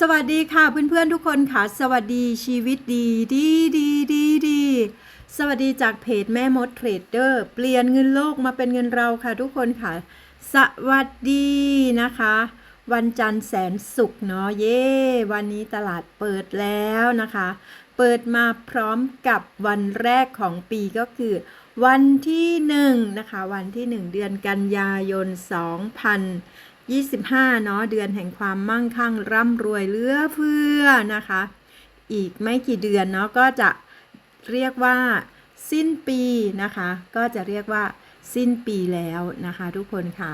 สวัสดีค่ะเพื่อนๆทุกคนค่ะ สวัสดีชีวิตดีดีดีดีดีสวัสดีจากเพจแม่มดเทรดเดอร์เปลี่ยนเงินโลกมาเป็นเงินเราค่ะทุกคนค่ะ สวัสดีนะคะ วันจันทร์แสนสุขเนาะเย้วันนี้ตลาดเปิดแล้วนะคะ เปิดมาพร้อมกับวันแรกของปีก็คือ วันที่หนึ่งนะคะวันที่หนึ่งเดือนกันยายน 25 เนาะเดือนแห่งความมั่งคั่งร่ำรวยเลือเฟือนะคะ อีกไม่กี่เดือนเนาะก็จะเรียกว่าสิ้นปีนะคะ ก็จะเรียกว่าสิ้นปีแล้วนะคะ ทุกคนค่ะ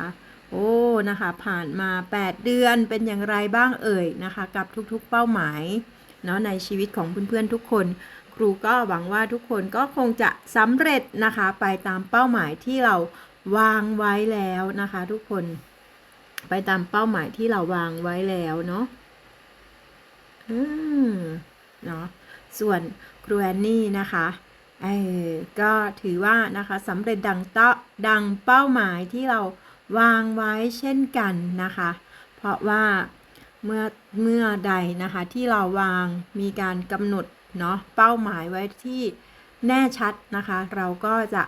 โอ้นะคะ ผ่านมา 8 เดือนเป็นอย่างไรบ้างเอ่ยนะคะ กับทุกๆเป้าหมายเนาะในชีวิตของเพื่อนๆทุกคน ครูก็หวังว่าทุกคนก็คงจะสำเร็จนะคะ ไปตามเป้าหมายที่เราวางไว้แล้วนะคะ ทุกคน ไปตามเป้าหมายที่เราวางไว้แล้วเนาะ อืม เนาะ ส่วนครูแอนนี่นะคะเออก็ถือว่านะคะสำเร็จดังเตาดังเป้าหมายที่เราวางไว้เช่นกันนะคะ เพราะว่าเมื่อเมื่อใดนะคะที่เราวางมีการกำหนดเนาะเป้าหมายไว้ที่แน่ชัดนะคะ เราก็จะ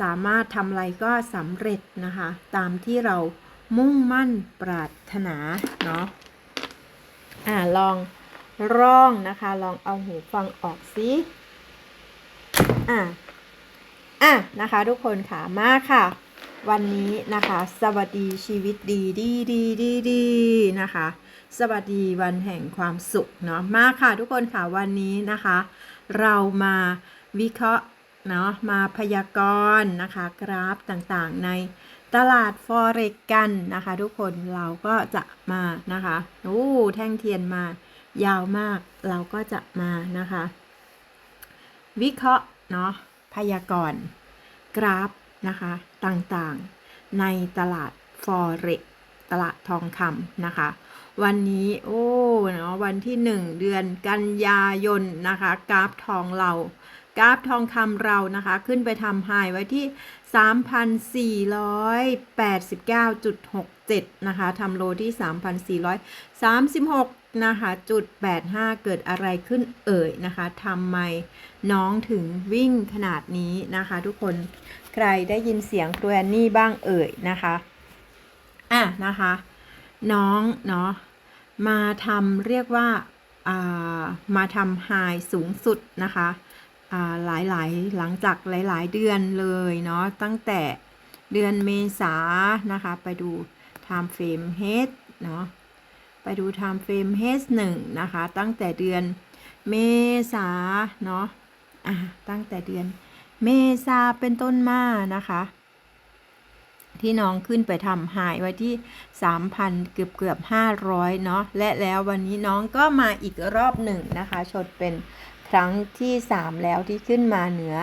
สามารถทำอะไรก็สำเร็จนะคะ ตามที่เรา มุ่งมั่นปรารถนาเนาะอ่าลองร้องนะคะ ลองเอาหูฟังออกสิอะอะนะคะ ทุกคนค่ะมาค่ะ วันนี้นะคะ สวัสดีชีวิตดีดีดีดีดีนะคะ สวัสดีวันแห่งความสุขเนาะมาค่ะ ทุกคนค่ะวันนี้นะคะ เรามาวิเคราะห์เนาะมาพยากรณ์นะคะ กราฟต่างๆใน ตลาด Forex กันนะคะ ทุกคนเราก็จะมานะคะโอ้แท่งเทียนมายาวมากเราก็จะมานะคะ วิเคราะห์เนาะพยากรณ์กราฟนะคะต่างๆ ในตลาด Forex ตลาดทองคำนะคะ วันนี้โอ้เนาะวันที่ 1 เดือนกันยายนนะคะ กราฟทองเรากราฟทองคำเรานะคะ ขึ้นไปทำไฮไว้ที่ 3,489.67 นะคะทำโลที่ 3,436 นะคะ จุด 85 เกิดอะไรขึ้นเอ่ยนะคะทำไมน้องถึงวิ่งขนาดนี้นะคะทุกคน ใครได้ยินเสียงครูแอนนี่บ้างเอ่ยนะคะ อะนะคะ น้องเนาะ มาทำเรียกว่าอ่ามาทำไฮสูงสุดนะคะ หลายหลายๆหลังจากหลาย ๆ เดือนเลยเนาะตั้งแต่เดือนเมษานะคะ ไปดู time frame head เนาะไปดู time frame head หนึ่งนะคะ ตั้งแต่เดือนเมษาเนาะอะตั้งแต่เดือนเมษาเป็นต้นมานะคะ ที่น้องขึ้นไปทำหายไว้ที่ 3,000 เกือบเกือบ500 เนาะและแล้ววันนี้น้องก็มาอีกรอบหนึ่งนะคะ ชดเป็น รั้งที่ 3 แล้วที่ขึ้นมาเหนือ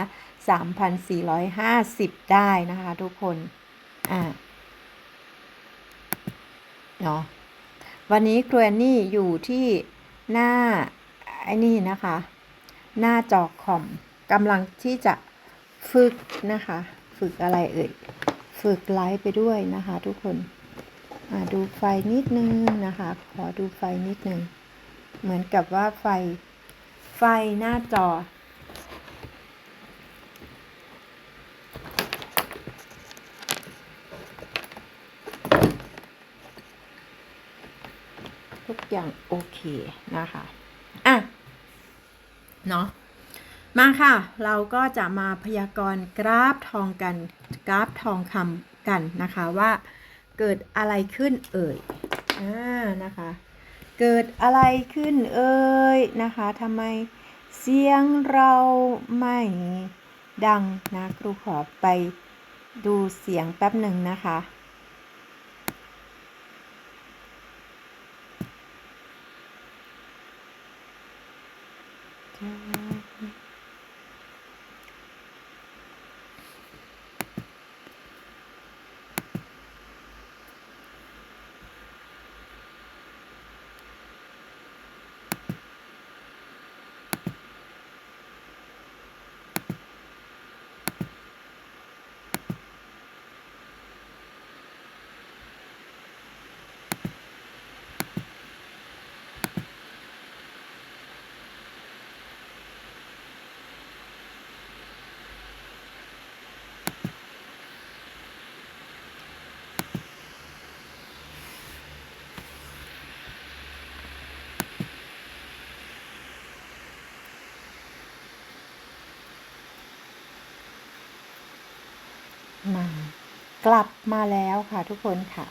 3,450 ได้นะคะทุกคน อ่าเนาะวันนี้ครูแอนนี่อยู่ที่หน้าไอ้นี่นะคะ หน้าจอคอมกำลังที่จะฝึกนะคะ ฝึกอะไรเอ่ย ฝึกไลฟ์ไปด้วยนะคะทุกคนดูไฟนิดนึงนะคะ ขอดูไฟนิดนึง เหมือนกับว่าไฟ ไฟหน้าจอ ทุกอย่างโอเคนะคะ อะ เนาะมาค่ะ เราก็จะมาพยากรณ์กราฟทองกันกราฟทองคำกันนะคะว่าเกิดอะไรขึ้นเอ่ย อ่า นะคะ เกิดอะไรขึ้นเอ่ยนะคะทำไมเสียงเราไม่ดังนะครูขอไปดูเสียงแป๊บหนึ่งนะคะ อ มา กลับมาแล้วค่ะทุกคนค่ะ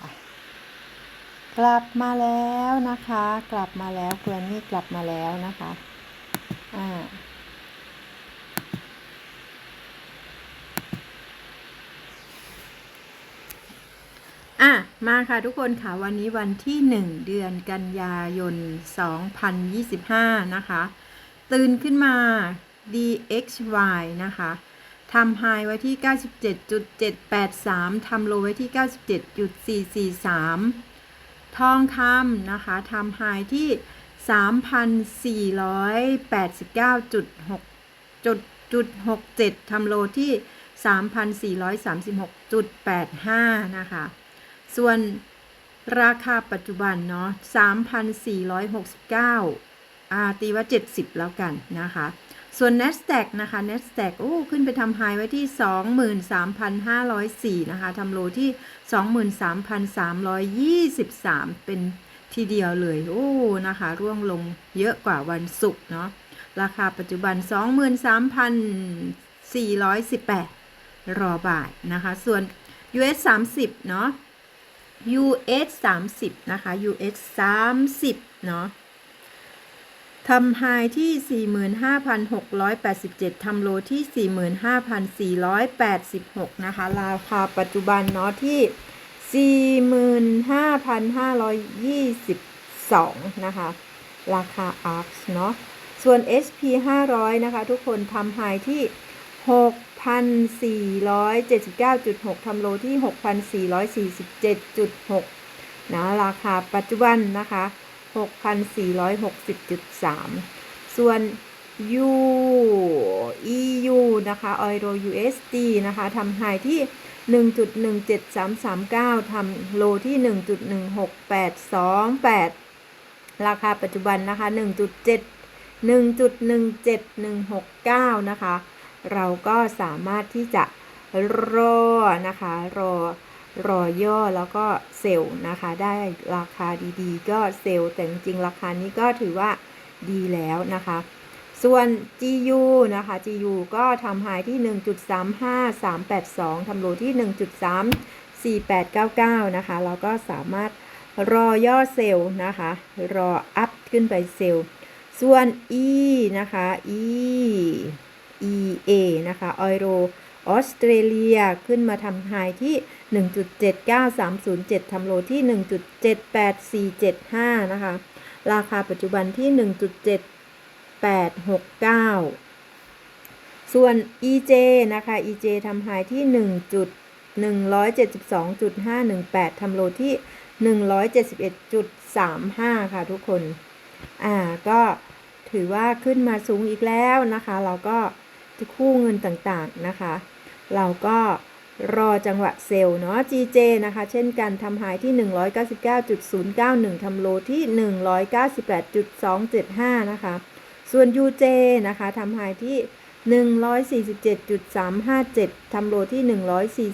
กลับมาแล้วนะคะ กลับมาแล้วเกลือนนี่กลับมาแล้วนะคะอ่าอะ มาค่ะทุกคนค่ะ วันนี้วันที่ 1 เดือนกันยายน 2025 นะคะ ตื่นขึ้นมา DXY นะคะ ทำไฮไว้ที่ 97.783 ทำโลไว้ที่ 97.443 ทองคำนะคะทำไฮที่ 3,489.6จุดจุด67ทำโลที่ 3,436.85 นะคะ ส่วนราคาปัจจุบันเนาะ3,469อาตีว่า 70 แล้วกันนะคะ ส่วน NASDAQ นะคะ NASDAQ โอ้ขึ้นไปทำไฮไว้ที่ 23,504 นะคะทำโลที่ 23,323 เป็นทีเดียวเลย โอ้ นะคะ ร่วงลงเยอะกว่าวันศุกร์เนาะ ราคาปัจจุบัน 23,418 รอบาทนะคะ ส่วน US 30 เนาะ US 30 นะคะ US 30 เนาะ ทำไฮที่ 45,687 ทำโลที่ 45,486 นะคะ ราคาปัจจุบันเนาะที่ 45,522 นะคะ ราคา ARX เนาะ ส่วน SP 500 นะคะ ทุกคนทำไฮที่ 6,479.6 ทำโลที่ 6,447.6 นะ ราคาปัจจุบันนะคะ 6,460.3 ส่วน U EU นะคะ Euro USD นะคะทำไฮที่ 1.17339 ทำโลที่ 1.16828 ราคาปัจจุบันนะคะ 1.7 1.17169 นะคะ เราก็สามารถที่จะรอนะคะ รอ รอย่อแล้วก็เซลล์นะคะ ได้ราคาดีๆ ก็เซลล์แต่จริงราคานี้ก็ถือว่าดีแล้วนะคะ ส่วน GU นะคะ GU ก็ทำไฮที่ 1.35382ทำโลที่ 1.34899 นะคะ แล้วก็สามารถรอย่อเซลล์นะคะ รออัพขึ้นไปเซลล์ ส่วน E นะคะ E EA นะคะอ อออสเตรเลียขึ้นมาทำไฮที่ 1.79307ทำโลที่ 1.78475 นะคะ ราคาปัจจุบันที่ 1.7869 ส่วน EJ นะคะ EJ ทำไฮที่ 1.172.518ทำโลที่ 171.35 ค่ะทุกคน อ่าก็ถือว่าขึ้นมาสูงอีกแล้วนะคะ เราก็คู่เงินต่างๆนะคะ เราก็รอจังหวะเซลล์เนาะ GJ นะคะ เช่นกันทำไฮที่ 199.091ทำโลที่ 198.275 นะคะ ส่วน UJ นะคะทำไฮที่ 147.357ทำโลที่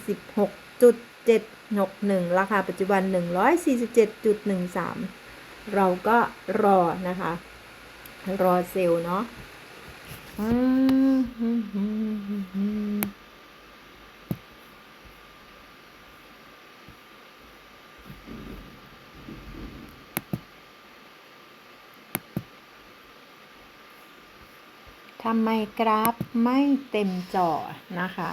146.761 ราคาปัจจุบัน 147.13 เราก็รอนะคะ รอเซลล์เนาะ ทำไมกราฟไม่เต็มจอนะคะ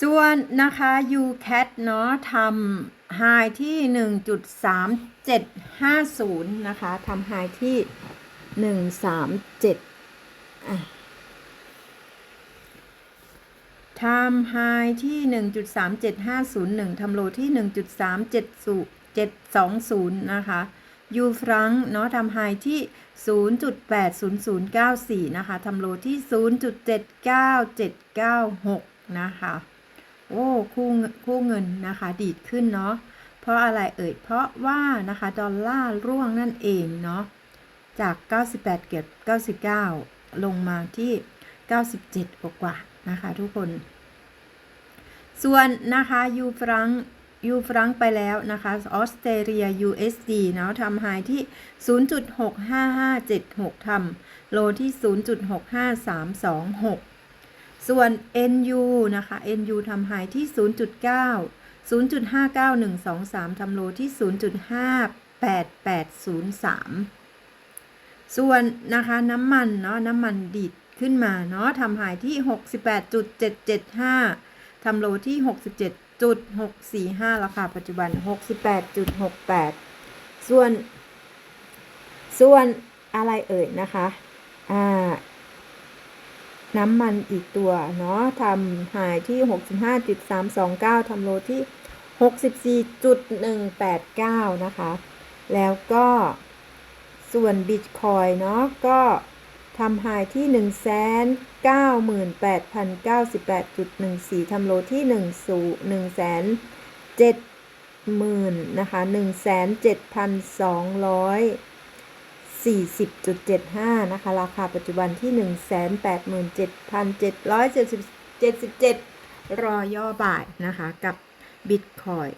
ส่วนนะคะ UCAT เนาะทำไฮที่ 1.3750 นะคะทำไฮที่ 137อะทำไฮที่ 1.37501ทำโลที่ 1.370 720 นะคะยูฟรังเนาะทำไฮที่ 0.80094 นะคะทำโลที่ 0.79796 นะคะ โอ้คู่เงินคู่เงินนะคะ ดีดขึ้นเนาะเพราะอะไรเอ่ยเพราะว่านะคะดอลลาร์ร่วงนั่นเองเนาะจาก 98 เกือบ 99 ลงมาที่ 97 กว่ากว่านะคะทุกคน ส่วนนะคะยูฟรังยูฟรังไปแล้วนะคะออสเตรเลีย USD เนาะทำไฮที่ 0.65576ทำโลที่ 0.65326 ส่วน NU นะคะ NU ทำไฮที่ 0.9 0.59123ทำโลที่ 0.58803 ส่วนนะคะน้ำมันเนาะน้ำมันดีดขึ้นมาเนาะทำไฮที่ 68.775ทำโลที่ 67.645ราคาปัจจุบัน 68.68 ส่วน ส่วนอะไรเอ่ยนะคะ อ่า น้ำมันอีกตัวเนาะทำหายที่ 65.329ทำโลที่ 64.189 นะคะ แล้วก็ส่วนบิตคอยเนาะก็ทำหายที่ 198,098.14ทำโลที่1 0 1 7 0,000นะคะ 1,7200 40.75 นะคะ ราคาปัจจุบันที่ 187,777 รอย่อบ่ายนะคะ กับ Bitcoin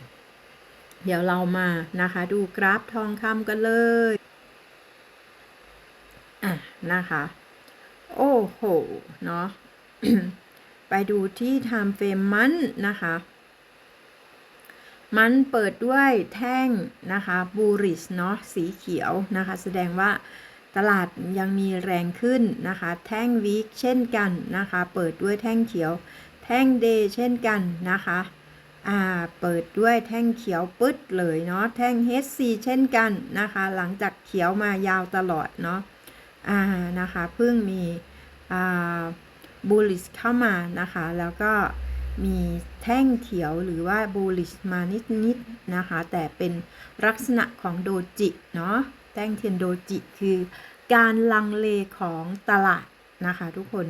เดี๋ยวเรามานะคะ ดูกราฟทองคำกันเลย อะ นะคะ โอ้โห เนาะไปดูที่ time frame มันนะคะ มันเปิดด้วยแท่งนะคะ bullish เนาะสีเขียวนะคะ แสดงว่าตลาดยังมีแรงขึ้นนะคะ แท่ง week เช่นกันนะคะ เปิดด้วยแท่งเขียว แท่ง day เช่นกันนะคะอ่าเปิดด้วยแท่งเขียวปึ๊ดเลยเนาะแท่ง HC เช่นกันนะคะ หลังจากเขียวมายาวตลอดเนาะอ่านะคะเพิ่งมีอ่า bullish เข้ามานะคะ แล้วก็ มีแท่งเขียวหรือว่า bullish มานิดๆนนะคะ แต่เป็นลักษณะของโดจิเนาะแท่งเทียนโดจิคือการลังเลของตลาดนะคะทุกคน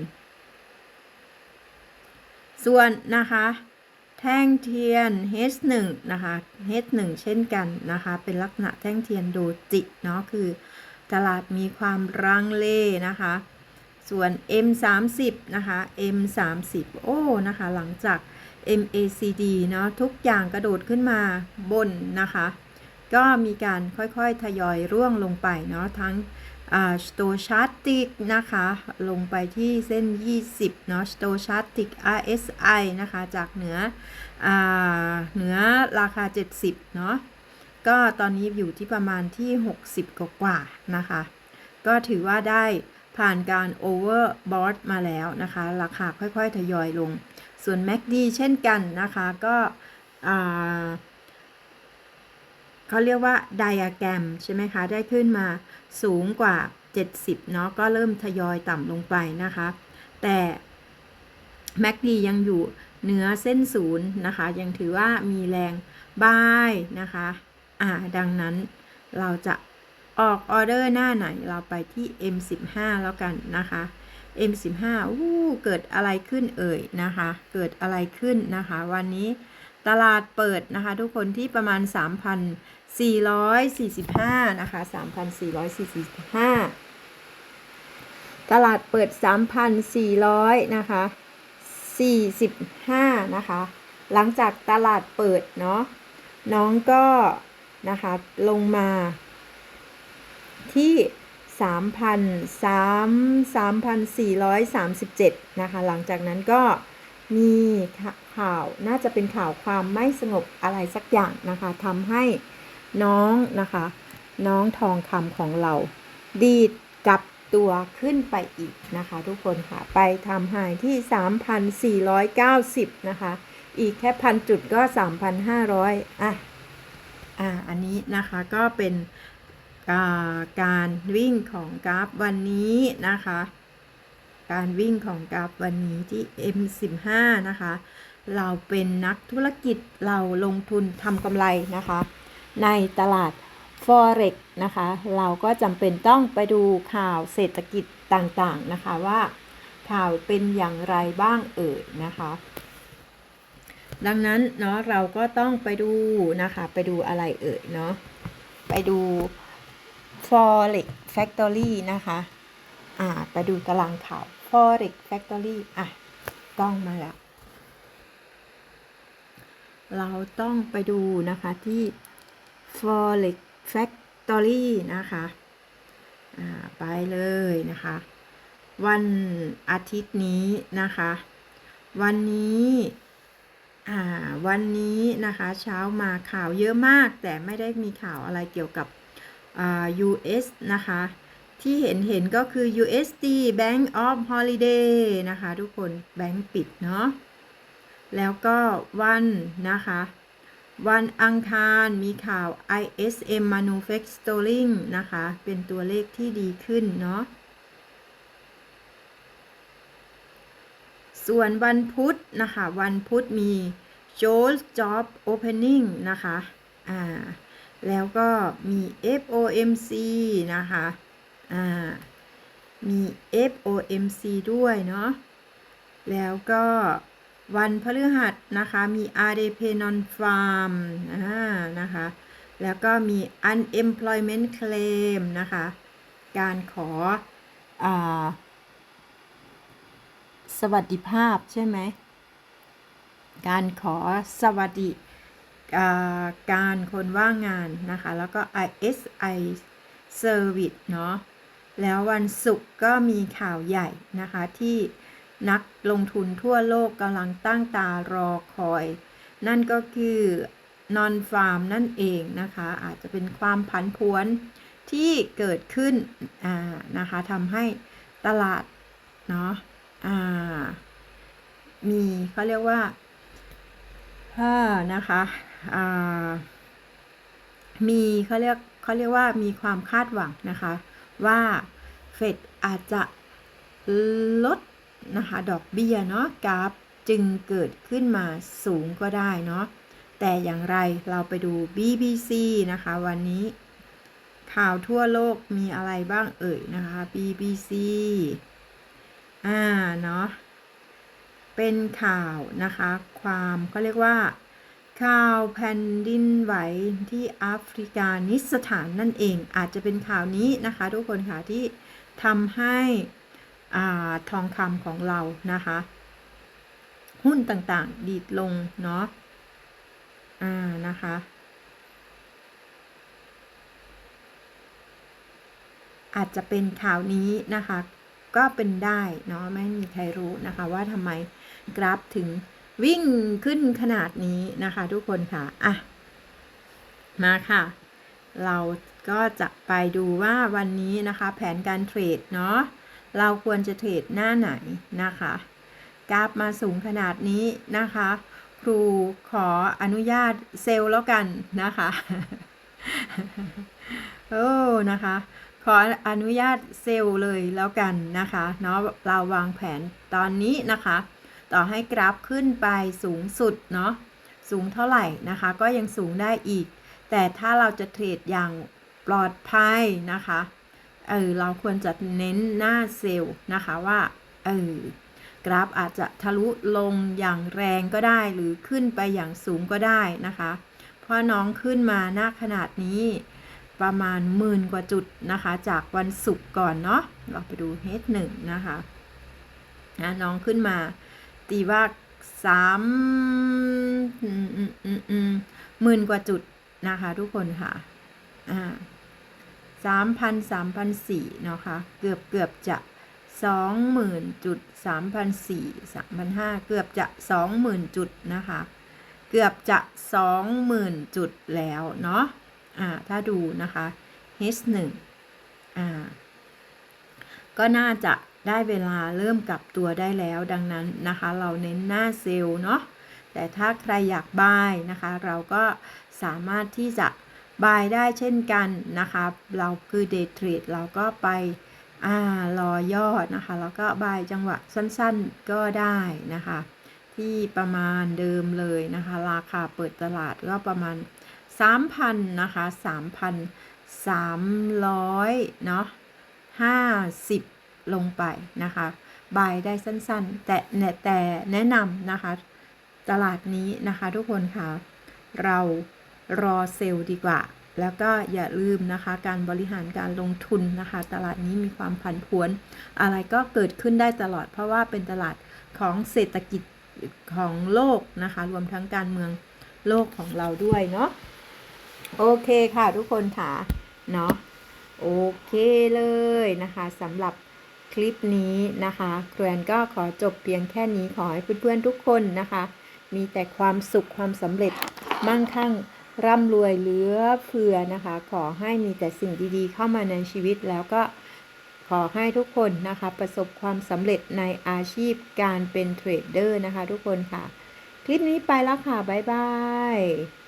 ส่วนนะคะแท่งเทียน H1 นะคะ H1 เช่นกันนะคะ เป็นลักษณะแท่งเทียนโดจิเนาะคือตลาดมีความรังเลนะคะ ส่วน M30 นะคะ M30 โอ้นะคะ หลังจาก MACD เนาะทุกอย่างกระโดดขึ้นมาบนนะคะ ก็มีการค่อยๆ ทยอยร่วงลงไปเนาะทั้งสโตชาร์ติกนะคะ ลงไปที่เส้น 20 เนาะสโตชาร์ติก RSI นะคะ จากเหนืออาเหนือราคา 70 เนาะก็ตอนนี้อยู่ที่ประมาณที่ 60 กว่าๆนะคะ ก็ถือว่าได้ ผ่านการ overbought มาแล้วนะคะ ราคาค่อยๆ ทยอยลง ส่วน MACD เช่นกันนะคะก็เขาเรียกว่าไดอะแกรมใช่ไหมคะ ได้ขึ้นมาสูงกว่า 70 เนาะก็เริ่มทยอยต่ำลงไปนะคะ แต่ MACD ยังอยู่เหนือเส้นศูนย์นะคะ ยังถือว่ามีแรงบายนะคะ อ่า ดังนั้นเราจะ ออกออเดอร์หน้าไหนเราไปที่ M15 แล้วกันนะคะ M15 อู้เกิดอะไรขึ้นเอ่ยนะคะ เกิดอะไรขึ้นนะคะ วันนี้ตลาดเปิดนะคะ ทุกคนที่ประมาณ 3,445 นะคะ 3,445 ตลาดเปิด 3,400 นะคะ 45 นะคะ หลังจากตลาดเปิดเนาะน้องก็นะคะลงมา ที่3,437 นะคะ หลังจากนั้นก็มีข่าวน่าจะเป็นข่าวความไม่สงบอะไรสักอย่างนะคะทำให้น้องนะคะ น้องทองคำของเรา ดีดกับตัวขึ้นไปอีกนะคะ ทุกคนค่ะ ไปทำไฮที่ 3,490 นะคะ อีกแค่พันจุดก็ 3,500 อะ อ่า อันนี้นะคะก็เป็น การวิ่งของกราฟวันนี้นะคะ การวิ่งของกราฟวันนี้ที่ M15 นะคะ เราเป็นนักธุรกิจเราลงทุนทำกำไรนะคะ ในตลาด forex นะคะ เราก็จำเป็นต้องไปดูข่าวเศรษฐกิจต่างๆนะคะว่าข่าวเป็นอย่างไรบ้างเอ่ยนะคะ ดังนั้นเนาะเราก็ต้องไปดูนะคะ ไปดูอะไรเอ่ยเนาะไปดู forex factory นะคะอ่าไปดูตารางข่าว forex factory อะกล้องมาแล้ว เราต้องไปดูนะคะที่ forex factory นะคะอ่าไปเลยนะคะ วันอาทิตย์นี้นะคะ วันนี้อ่าวันนี้นะคะ เช้ามาข่าวเยอะมาก แต่ไม่ได้มีข่าวอะไรเกี่ยวกับ US นะคะ ที่เห็นเห็นก็คือ USD Bank of Holiday นะคะ ทุกคนแบงก์ปิดเนาะแล้วก็วันนะคะ วันอังคารมีข่าว ISM Manufacturing นะคะ เป็นตัวเลขที่ดีขึ้นเนาะส่วนวันพุธนะคะ วันพุธมี Joe's Job Opening นะคะ อ่า แล้วก็มี FOMC นะคะ อ่า มี FOMC ด้วยเนาะ แล้วก็วันพฤหัสนะคะ มี RDP Non Farm อ่า นะคะ แล้วก็มี Unemployment Claim นะคะ การขอ อ่า สวัสดิภาพใช่ไหม การขอสวัสดิ การคนว่างงานนะคะ แล้วก็ ISI Service เนาะแล้ววันศุกร์ก็มีข่าวใหญ่นะคะที่นักลงทุนทั่วโลกกำลังตั้งตารอคอย นั่นก็คือนอนฟาร์มนั่นเองนะคะ อาจจะเป็นความผันผวนที่เกิดขึ้นนะคะทำให้ตลาดเนาะมีเขาเรียกว่า อ่านะคะมีเขาเรียกเขาเรียกว่ามีความคาดหวังนะคะ ว่าเฟดอาจจะลดนะคะดอกเบี้ยเนาะกราฟจึงเกิดขึ้นมาสูงก็ได้เนาะแต่อย่างไรเราไปดู BBC นะคะ วันนี้ข่าวทั่วโลกมีอะไรบ้างเอ่ยนะคะ BBC อ่าเนาะ เป็นข่าวนะคะ ความเขาเรียกว่า ข่าวแผ่นดินไหวที่แอฟริกานิสถานนั่นเอง อาจจะเป็นข่าวนี้นะคะ ทุกคนค่ะที่ทำให้อาทองคำของเรานะคะ หุ้นต่างๆ ดีดลง เนาะอ่านะคะอาจจะเป็นข่าวนี้นะคะ ก็เป็นได้เนาะไม่มีใครรู้นะคะว่าทำไม กราฟถึงวิ่งขึ้นขนาดนี้นะคะทุกคนค่ะ อะ มาค่ะ เราก็จะไปดูว่าวันนี้นะคะ แผนการเทรดเนาะ เราควรจะเทรดหน้าไหนนะคะ กราฟมาสูงขนาดนี้นะคะ ครูขออนุญาตเซลล์แล้วกันนะคะ โอ้ นะคะ ขออนุญาตเซลล์เลยแล้วกันนะคะ เนาะ เราวางแผนตอนนี้นะคะ ต่อให้กราฟขึ้นไปสูงสุดเนาะสูงเท่าไหร่นะคะ ก็ยังสูงได้อีก แต่ถ้าเราจะเทรดอย่างปลอดภัยนะคะเออเราควรจะเน้นหน้าเซลล์นะคะว่าเออกราฟอาจจะทะลุลงอย่างแรงก็ได้หรือขึ้นไปอย่างสูงก็ได้นะคะ เพราะน้องขึ้นมาหน้าขนาดนี้ประมาณหมื่นกว่าจุดนะคะ จากวันศุกร์ก่อนเนาะเราไปดู H1 นะคะนะน้องขึ้นมา ตีว่าสามหมื่นกว่าจุดนะคะ ทุกคนค่ะอ่าสามพันสามพันสี่เนาะคะ่ะเกือบเกือบจะสองหมื่นจุดสามพันสี่สามพันห้าเกือบจะสองหมื่นจุดนะคะ เกือบจะสองหมื่นจุดแล้วเนาะอ่าถ้าดูนะคะ H1 อ่าก็น่าจะ ได้เวลาเริ่มกลับตัวได้แล้ว ดังนั้นนะคะ เราเน้นหน้าเซลล์เนาะแต่ถ้าใครอยากบายนะคะ เราก็สามารถที่จะบายได้เช่นกันนะคะ เราคือเดทเทรดเราก็ไปอ่ารอยอดนะคะ แล้วก็บายจังหวะสั้นๆก็ได้นะคะ ที่ประมาณเดิมเลยนะคะ ราคาเปิดตลาดก็ประมาณ 3,000นะคะ300เนาะ50 ลงไปนะคะบายได้สั้นๆ แต่แต่แนะนำนะคะ ตลาดนี้นะคะทุกคนค่ะ เรารอเซลล์ดีกว่า แล้วก็อย่าลืมนะคะ การบริหารการลงทุนนะคะ ตลาดนี้มีความผันผวน อะไรก็เกิดขึ้นได้ตลอด เพราะว่าเป็นตลาดของเศรษฐกิจของโลกนะคะ รวมทั้งการเมืองโลกของเราด้วยเนาะโอเคค่ะทุกคนค่ะเนาะโอเคเลยนะคะสำหรับ คลิปนี้นะคะแกรนก็ขอจบเพียงแค่นี้ขอให้เพื่อนๆทุกคนนะคะ มีแต่ความสุขความสำเร็จมั่งคั่งร่ำรวยเหลือเฟือนะคะ ขอให้มีแต่สิ่งดีๆ เข้ามาในชีวิตแล้วก็ขอให้ทุกคนนะคะ ประสบความสำเร็จในอาชีพการเป็นเทรดเดอร์นะคะ ทุกคนค่ะ คลิปนี้ไปแล้วค่ะ บ๊ายบาย